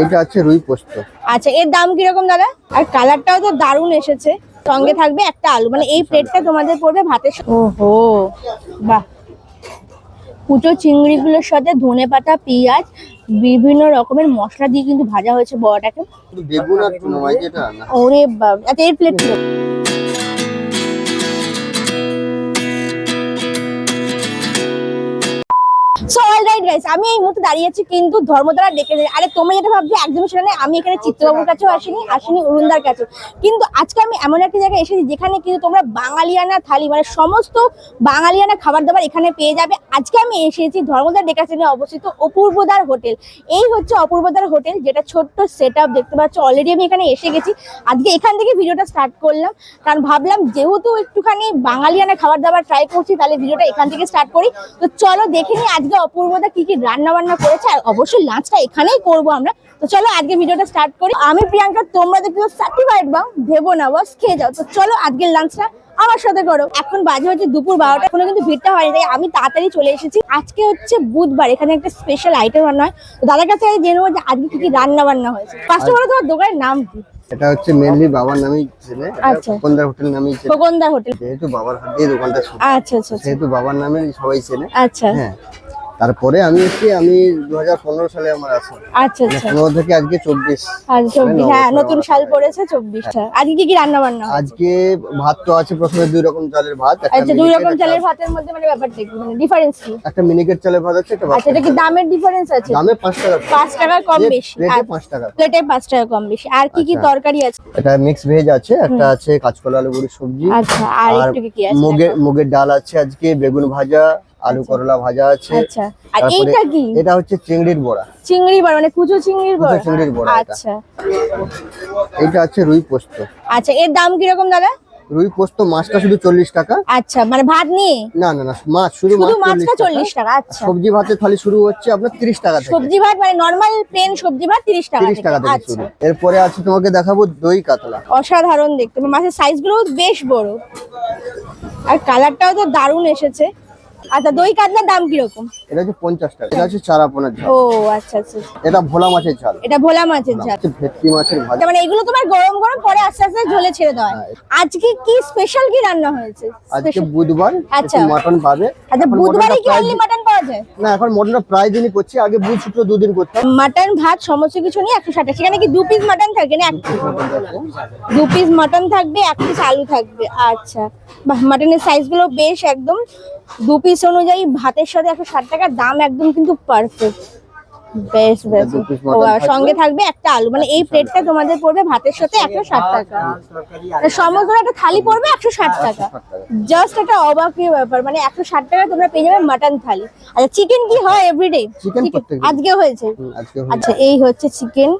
এইটা আছে রুই পোস্ত। আচ্ছা এর দাম কীরকম দাদা? আর কালারটাও তো দারুণ এসেছে। সঙ্গে থাকবে একটা আলু। মানে এই প্লেটটা তোমাদের পড়বে ভাতের সাথে ওহো বাহ। কুচো চিংড়িগুলোর সাথে ধনে পাতা পেঁয়াজ বিভিন্ন রকমের মশলা দিয়ে কিন্তু ভাজা হয়েছে বড়াটাকে। বেগুন আর ওরে বাবা। আচ্ছা এর প্লেট গাইস আমি এই মুহূর্তে দাঁড়িয়ে আছি কিন্তু ধর্মতলা ডেকে। আরে তোমরা যেটা ভাবছ, একদমই সেটা নয়। আমি এখানে চিত্রবাবুর কাছেও আসিনি আসিনি অরুণদার কাছেও। কিন্তু আজকে আমি এমন একটা জায়গায় এসেছি যেখানে কিন্তু তোমরা বাঙালিয়ানা থালি মানে সমস্ত বাঙালিয়ানা খাবার দাবার এখানে পেয়ে যাবে। আজকে আমি এসেছি ধর্মদার ডেকাচেনে অবস্থিত অপূর্বদার হোটেল। এই হচ্ছে অপূর্বদার হোটেল, যেটা ছোট্ট সেট আপ দেখতে পাচ্ছ। অলরেডি আমি এখানে এসে গেছি। আজকে এখান থেকে ভিডিওটা স্টার্ট করলাম। কারণ ভাবলাম যেহেতু একটুখানি বাঙালিয়ানা খাবার দাবার ট্রাই করছি, তাহলে ভিডিওটা এখান থেকে স্টার্ট করি। তো চলো দেখে নিই আজকে অপূর্বদা কি কি রান্না বান্না করেছে আর অবশ্যই লাঞ্চটা এখানেই করব আমরা। তো চলো আজকে ভিডিওটা স্টার্ট করি। আমি প্রিয়াঙ্কা তোমরা দেখতে সার্টিফাইড বাং ভেবো না বস খেয়ে যাও। তো চলো আজকের লাঞ্চটা আমার সাথে করো। এখন বাজে হচ্ছে দুপুর বারোটা এখনও কিন্তু ভিড়টা হয়নি তাই আমি তাড়াতাড়ি চলে এসেছি। আজকে হচ্ছে বুধবার এখানে একটা স্পেশাল আইটেম রান্না হয়। তো দাদার কাছে আমি জেনে নেব যে আজকে কি কি রান্না বান্না হয়েছে। ফার্স্ট অফ অল তোমার দোকানের নাম কি? এটা হচ্ছে মেনলি বাবার নামেই ছিল আচ্ছা। কোকন্দার হোটেল নামেই ছিল। খোকনদার হোটেল। যেহেতু বাবার হাত দিয়ে দোকানটা আচ্ছা আচ্ছা আচ্ছা। সেহেতু বাবার নামে সবাই চেনে। আচ্ছা। হ্যাঁ। তারপরে আমি এসেছি আমি দু হাজার পনেরো সালে আমার আসা আচ্ছা আচ্ছা। পনেরো থেকে আজকে চব্বিশ। চব্বিশ হ্যাঁ নতুন সাল পড়েছে চব্বিশটা। আজকে কি কি রান্না বান্না আজকে ভাত তো আছে প্রথমে দুই রকম চালের ভাত আচ্ছা দুই রকম চালের ভাতের মধ্যে মানে ব্যাপারটা কি? মানে ডিফারেন্স কি? একটা মিনিকেট চালের ভাত আছে একটা আচ্ছা এটা কি দামের ডিফারেন্স আছে? দামে পাঁচ টাকা পাঁচ টাকা কম বেশি। প্লেটে পাঁচ টাকা। প্লেটে পাঁচ টাকা কম বেশি। আর কি কি আচ্ছা। তরকারি আছে? এটা মিক্স ভেজ আছে একটা আছে কাঁচকলা আলু বড়ি সবজি। আচ্ছা আর আর একটু কি কি আছে মুগের মুগের ডাল আছে আজকে বেগুন ভাজা আলু করলা ভাজা আছে। আচ্ছা। আর এইটা কি? এটা হচ্ছে চিংড়ির বড়া। চিংড়ি বড় মানে কুচো চিংড়ির বড়? চিংড়ির বড়া আচ্ছা। এটা আছে রুই পোস্ত। আচ্ছা এর দাম কীরকম দাদা? রুই পোস্ত মাছটা শুধু চল্লিশ টাকা। আচ্ছা মানে ভাত নিয়ে? না না না মাছ শুধু মাছটা চল্লিশ চল্লিশ টাকা। টাকা আচ্ছা। সবজি ভাতের থালি শুরু হচ্ছে আপনার তিরিশ টাকা থেকে। সবজি ভাত মানে নর্মাল প্লেন সবজি ভাত তিরিশ টাকা তিরিশ টাকা থেকে থেকে আচ্ছা। শুরু এরপরে আছে তোমাকে দেখাবো দই কাতলা। অসাধারণ দেখতে। মানে মাছের সাইজগুলো বেশ বড়। আর কালারটাও তো দারুণ এসেছে। আচ্ছা দই কাতলার দাম কীরকম? এটা হচ্ছে পঞ্চাশ টাকা। এটা হচ্ছে চারা পোনার ঝাল। ও আচ্ছা আচ্ছা এটা ভোলা মাছের ঝাল। এটা ভোলা মাছের ঝাল। ভেটকি মাছের ভাজা। আচ্ছা, মানে এগুলো তোমার গরম গরম পরে আস্তে আস্তে ঝোলে ছেড়ে দেওয়া হয়। আজকে কি স্পেশাল কি রান্না হয়েছে? আজকে বুধবার আচ্ছা। মাটন পাবে আচ্ছা বুধবারে কি অনলি মাটন যায় না এখন মটনটা প্রায় দিনই করছি। আগে বুট শুক্র দুদিন করতাম। মাটন ভাত সমস্ত কিছু নিয়ে একশো ষাট। সেখানে কি দু পিস মাটন থাকে না? এক দু পিস মাটন থাকবে এক পিস আলু থাকবে। আচ্ছা। বাহ মাটনের সাইজগুলো বেশ একদম। দু পিস অনুযায়ী ভাতের সাথে একশো ষাট টাকার দাম একদম কিন্তু পারফেক্ট বেশ বেশ। সঙ্গে থাকবে একটা আলু মানে এই প্লেটটা তোমাদের পড়বে ভাতের সাথে একশো ষাট টাকা। সমগ্র একটা থালি পড়বে একশো ষাট টাকা। জাস্ট একটা অবাকীয় ব্যাপার মানে একশো ষাট টাকা তোমরা পেয়ে যাবে মাটন থালি। আচ্ছা চিকেন কি হয় এভরিডে আজকে হয়েছে। আচ্ছা এই হচ্ছে চিকেন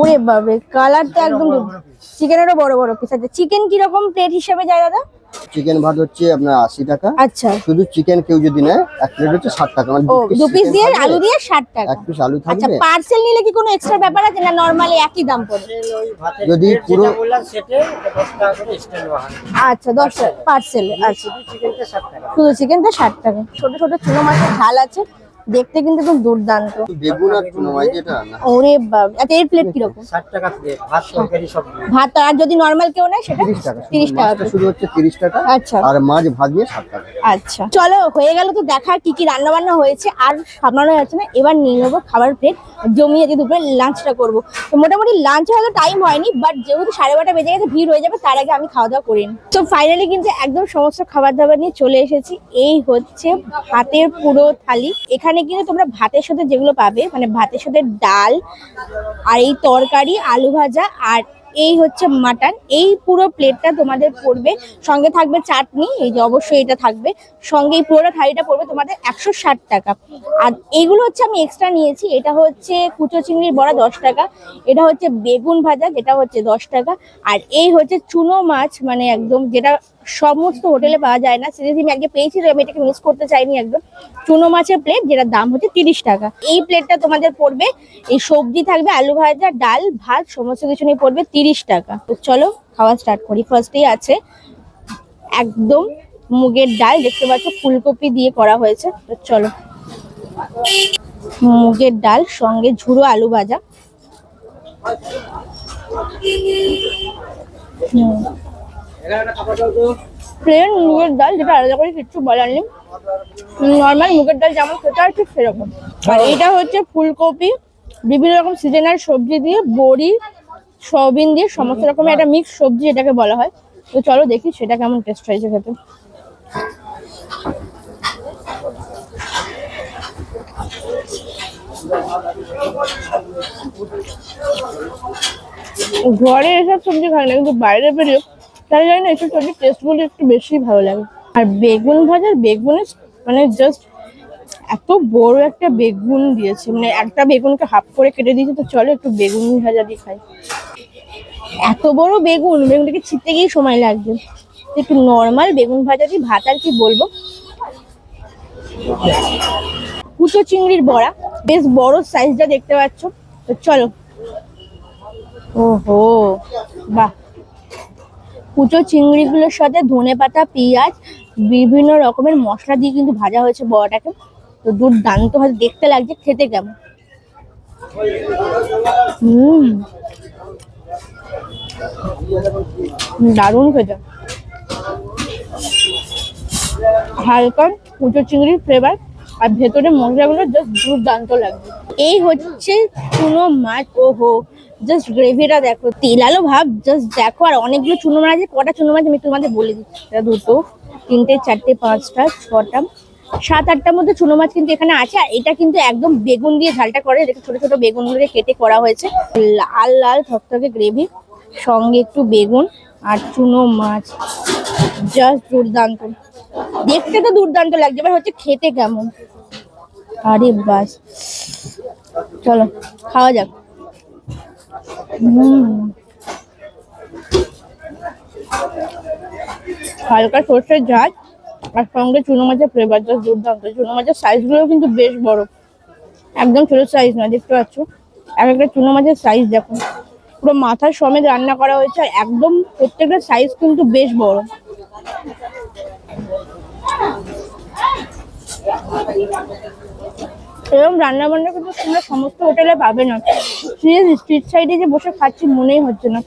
ওরে বাবে কালারটা একদম চিকেনেরও বড় বড় পিস আছে। চিকেন কীরকম প্লেট হিসেবে যায় দাদা? চিকেন ভাত হচ্ছে আপনার আশি টাকা। আচ্ছা। শুধু চিকেন কেউ যদি নেয় এক প্লেট হচ্ছে ষাট টাকা। মানে দু পিস দিয়ে আলু দিয়ে ষাট টাকা। এক পিস আলু আচ্ছা পার্সেল নিলে কি কোনো এক্সট্রা ব্যাপার আছে না নর্মালি একই দাম পড়বে যদি পুরো বললাম সেটে দশ টাকা করে এক্সট্রা নেওয়া আচ্ছা দশ পার্সেল আচ্ছা। চিকেনটা ষাট টাকা। শুধু চিকেনটা ষাট টাকা। ছোট ছোট চুনো মাছের ঝাল আছে। দেখতে কিন্তু একদম দুর্দান্ত। বেগুন আর নয় যেটা? না। ওরে বাবা আচ্ছা এর প্লেট কীরকম? ষাট টাকা প্লেট ভাত তরকারি সব ভাত আর যদি নর্মাল কেউ নেয় সেটা তিরিশ টাকা তিরিশ টাকা মাছটা শুধু হচ্ছে তিরিশ টাকা আচ্ছা। আর মাছ ভাত নিয়ে ষাট টাকা। আচ্ছা। চলো হয়ে গেল তো দেখা কি কি রান্না বান্না হয়েছে আর সামলানো যাচ্ছে না। এবার নিয়ে নেব খাবার প্লেট জমিয়ে যে দুপুরে লাঞ্চটা করব। তো মোটামুটি লাঞ্চ হয়তো টাইম হয়নি বাট যেহেতু সাড়ে বারোটা বেজে গেছে ভিড় হয়ে যাবে তার আগে আমি খাওয়া দাওয়া করিনি। তো ফাইনালি কিন্তু একদম সমস্ত খাবার দাবার নিয়ে চলে এসেছি। এই হচ্ছে ভাতের পুরো থালি। এখানে কিন্তু তোমরা ভাতের সাথে যেগুলো পাবে মানে ভাতের সাথে ডাল আর এই তরকারি, আলু ভাজা আর এই হচ্ছে মাটন। এই পুরো প্লেটটা তোমাদের পড়বে, সঙ্গে থাকবে চাটনি, এই যে অবশ্যই এটা থাকবে। সঙ্গে এই পুরোটা থালিটা পড়বে তোমাদের একশো ষাট টাকা। আর এইগুলো হচ্ছে আমি এক্সট্রা নিয়েছি, এটা হচ্ছে কুচো চিংড়ির বড়া দশ টাকা, এটা হচ্ছে বেগুন ভাজা, যেটা হচ্ছে দশ টাকা, আর এই হচ্ছে চুনো মাছ মানে একদম যেটা সমস্ত হোটেলে পাওয়া যায় না। সিরিয়াসলি আমি আগে পেয়েছি তো আমি এটাকে মিস করতে চাইনি একদম। চুনো মাছের প্লেট যেটার দাম হচ্ছে তিরিশ টাকা। এই প্লেটটা তোমাদের পড়বে, এই সবজি থাকবে, আলু ভাজা, ডাল, ভাত, সমস্ত কিছু নিয়ে পড়বে তিরিশ টাকা। তো চলো, খাওয়া স্টার্ট করি। ফার্স্টেই আছে একদম মুগের ডাল, দেখতে পাচ্ছ ফুলকপি দিয়ে করা হয়েছে। তো চলো, মুগের ডাল, সঙ্গে ঝুড়ো আলু ভাজা। প্লেন মুগের ডাল যেটা আলাদা করে কিচ্ছু বলার নেই। নর্মাল মুগের ডাল যেমন খেতে হয় ঠিক সেরকম। আর এটা হচ্ছে ফুলকপি বিভিন্ন রকম সিজনাল সবজি দিয়ে বড়ি সয়াবিন দিয়ে সমস্ত রকমের একটা মিক্স সবজি এটাকে বলা হয়। তো চলো দেখি সেটা কেমন টেস্ট হয়েছে খেতে। ঘরে এসব সবজি খাই না কিন্তু বাইরে বেরিয়ে তাই জানি না এসব সবজি টেস্টগুলো একটু বেশি ভালো লাগে। আর বেগুন ভাজার বেগুনের মানে জাস্ট এত বড় একটা বেগুন দিয়েছে। মানে একটা বেগুনকে হাফ করে কেটে দিয়েছে, তো চলো একটু বেগুন ভাজা দিয়ে খাই। এত বড় বেগুন, বেগুনটাকে ছিটতে গিয়ে সময় লাগবে। একটু নর্মাল বেগুন ভাজা দিয়ে ভাত আর কি বলব? কুচো চিংড়ির বড়া, বেশ বড় সাইজটা দেখতে পাচ্ছ। তো চলো। ওহো, বাহ। কুচো চিংড়িগুলোর সাথে ধনে পাতা, পেঁয়াজ, বিভিন্ন রকমের মশলা দিয়ে কিন্তু ভাজা হয়েছে বড়াটাকে। তো দুর্দান্ত ভাবে দেখতে লাগছে, খেতে কেমন? হুম। দারুণ খেতে। হালকা কুচো চিংড়ির ফ্লেভার আর ভেতরে মশলাগুলো জাস্ট দুর্দান্ত লাগবে এই হচ্ছে চুনো মাছ। ওহো জাস্ট গ্রেভিটা দেখো, তেল আলো ভাব জাস্ট দেখো, আর অনেকগুলো চুনো মাছ আছে, কটা চুনো মাছ আমি তোমাদের বলে দিচ্ছি। দুটো, তিনটে, চারটে, পাঁচটা, ছটা, সাত আটটার মধ্যে চুনো মাছ কিন্তু এখানে আছে, আর এটা কিন্তু একদম বেগুন দিয়ে ঝালটা করে দেখো ছোট ছোট বেগুনগুলোকে কেটে করা হয়েছে। লাল লাল থকথকে গ্রেভি সঙ্গে একটু বেগুন আর চুনো মাছ। জাস্ট দুর্দান্ত। দেখতে তো দুর্দান্ত লাগছে, এবার হচ্ছে খেতে কেমন? আরে বাস। চলো, খাওয়া যাক। হালকা সর্ষের ঝাল আর সঙ্গে চুনো মাছের ফ্লেভার জাস্ট দুর্দান্ত। চুনো মাছের সাইজগুলো কিন্তু বেশ বড়। একদম ছোট সাইজ নয়, দেখতে পাচ্ছ? এক একটা চুনো মাছের সাইজ দেখো। পুরো মাথার সমেত রান্না করা হয়েছে আর একদম প্রত্যেকটা সাইজ কিন্তু বেশ বড়। এরকম রান্না বান্না কিন্তু তোমরা সমস্ত হোটেলে পাবে না। সিরিয়াস স্ট্রিট সাইডে যে বসে খাচ্ছি মনেই হচ্ছে না।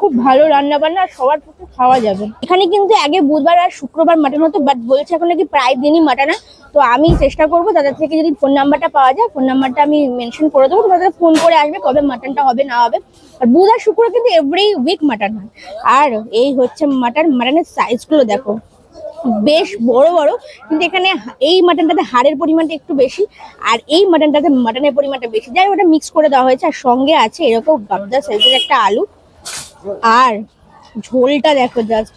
খুব ভালো রান্না বান্না আর সবার পক্ষে খাওয়া যাবে। এখানে কিন্তু আগে বুধবার আর শুক্রবার মাটন হতো বাট বলছে এখন নাকি প্রায় দিনই মাটন। তো আমি চেষ্টা করব তাদের থেকে যদি ফোন নাম্বারটা পাওয়া যায় ফোন নাম্বারটা আমি মেনশন করে দেবো। তোমাদের ফোন করে আসবে কবে মাটনটা হবে, না হবে। আর বুধ আর শুক্র কিন্তু এভরি উইক মাটন হয়। আর এই হচ্ছে মাটন, মাটনের সাইজগুলো দেখো। বেশ বড় বড়, কিন্তু এখানে এই মাটনটাতে হাড়ের পরিমাণটা একটু বেশি, আর এই মাটনটাতে মাটনের পরিমাণটা বেশি। যাই ওটা মিক্স করে দেওয়া হয়েছে, আর সঙ্গে আছে এরকম গামদা সাইজের একটা আলু। আর ঝোলটা দেখো জাস্ট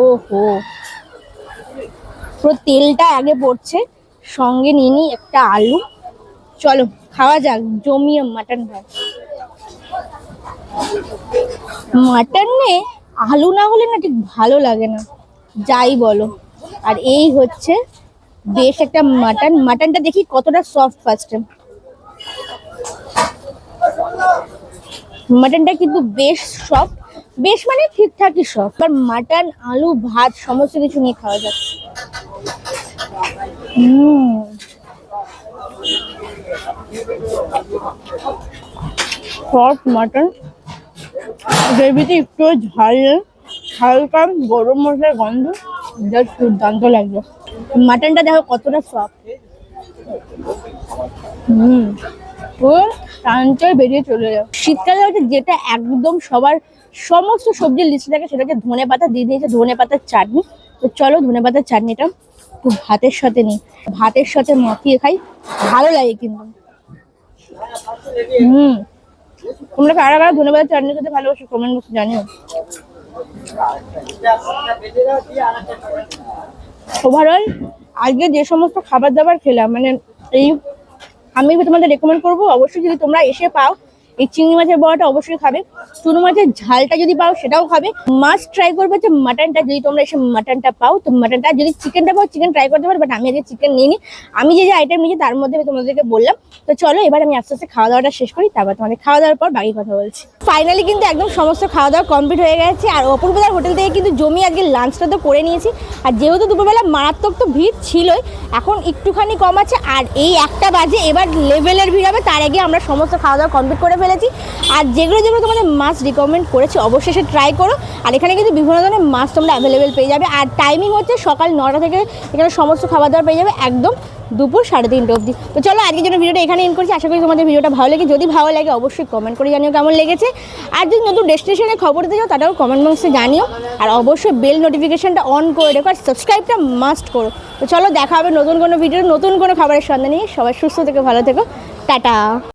ও হো পুরো তেলটা আগে পড়ছে, সঙ্গে নিয়ে নিই একটা আলু। চলো, খাওয়া যাক, জমিয়ে মাটন ভাত। মাটনে আলু না হলে না ঠিক ভালো লাগে না। যাই বলো। আর এই হচ্ছে বেশ একটা মাটন। মাটনটা দেখি কতটা সফট ফার্স্টে মাটনটা কিন্তু বেশ সফট বেশ মানে ঠিকঠাকই সফট আর মাটন, আলু, ভাত সমস্ত কিছু নিয়ে খাওয়া যাচ্ছে সফট মাটন। গ্রেভিতে একটু ঝাল হালকা গরম মশলার গন্ধ জাস্ট দুর্দান্ত লাগল। মাটনটা দেখো কতটা সফট হুম ও টানটাই বেরিয়ে চলে যাও শীতকালে হচ্ছে যেটা একদম সবার সমস্ত সবজির লিস্টে থাকে, সেটা হচ্ছে ধনে পাতা, দিয়ে দিয়েছে ধনে পাতার চাটনি। তো চলো ধনে পাতার চাটনিটা একটু ভাতের সাথে নিই। ভাতের সাথে মাখিয়ে খাই, ভালো লাগে কিন্তু। হুম, তোমরা কারা কারা ধনে পাতার চাটনি খেতে ভালোবাসো কমেন্ট বক্সে জানিও। ওভারঅল আজকে যে সমস্ত খাবার দাবার খেলাম মানে এই আমি তোমাদের রেকমেন্ড করব, অবশ্যই যদি তোমরা এসে পাও এই চিংড়ি মাছের বড়াটা অবশ্যই খাবে। চুনো মাছের ঝালটা যদি পাও সেটাও খাবে। মাছ ট্রাই করবে যে মাটনটা যদি তোমরা এসে মাটনটা পাও, তো মাটনটা যদি চিকেনটা পাও চিকেন ট্রাই করতে পারো বাট আমি আজকে চিকেন নিইনি। আমি যে যে আইটেম নিয়েছি, তার মধ্যে আমি তোমাদেরকে বললাম। তো চলো, এবার আমি আস্তে আস্তে খাওয়া দাওয়াটা শেষ করি, তারপর তোমাদের খাওয়া দাওয়ার পর বাকি কথা বলছি। ফাইনালি কিন্তু একদম সমস্ত খাওয়া দাওয়া কমপ্লিট হয়ে গেছে। আর অপূর্বদার হোটেল থেকে কিন্তু জমি আজকে লাঞ্চটা তো করে নিয়েছি। আর যেহেতু দুপুরবেলা মারাত্মক তো ভিড় ছিলই, এখন একটুখানি কম আছে। আর এই একটা বাজে, এবার লেভেলের ভিড় হবে। তার আগে আমরা সমস্ত খাওয়া দাওয়া কমপ্লিট করে ফেলেছি ফেলেছি আর যেগুলো যেগুলো তোমাদের মাছ রিকমেন্ড করেছি অবশ্যই সে ট্রাই করো। আর এখানে কিন্তু বিভিন্ন ধরনের মাছ তোমরা অ্যাভেলেবেল পেয়ে যাবে। আর টাইমিং হচ্ছে সকাল নটা থেকে এখানে সমস্ত খাবার দাবার পেয়ে যাবে একদম দুপুর সাড়ে তিনটে অবধি। তো চলো আজকের জন্য ভিডিওটা এখানে এন্ড করছি। আশা করি তোমাদের ভিডিওটা ভালো লাগে যদি ভালো লাগে অবশ্যই কমেন্ট করে জানিও কেমন লেগেছে। আর যদি নতুন ডেস্টিনেশনে খবর দিতে চাও তাটাও কমেন্ট বক্সে জানিও। আর অবশ্যই বেল নোটিফিকেশনটা অন করে রেখো। আর সাবস্ক্রাইবটা মাস্ট করো। তো চলো দেখা হবে নতুন কোনো ভিডিও নতুন কোনো খাবারের সন্ধান নিয়ে। সবাই সুস্থ থেকে ভালো থেকো। টাটা।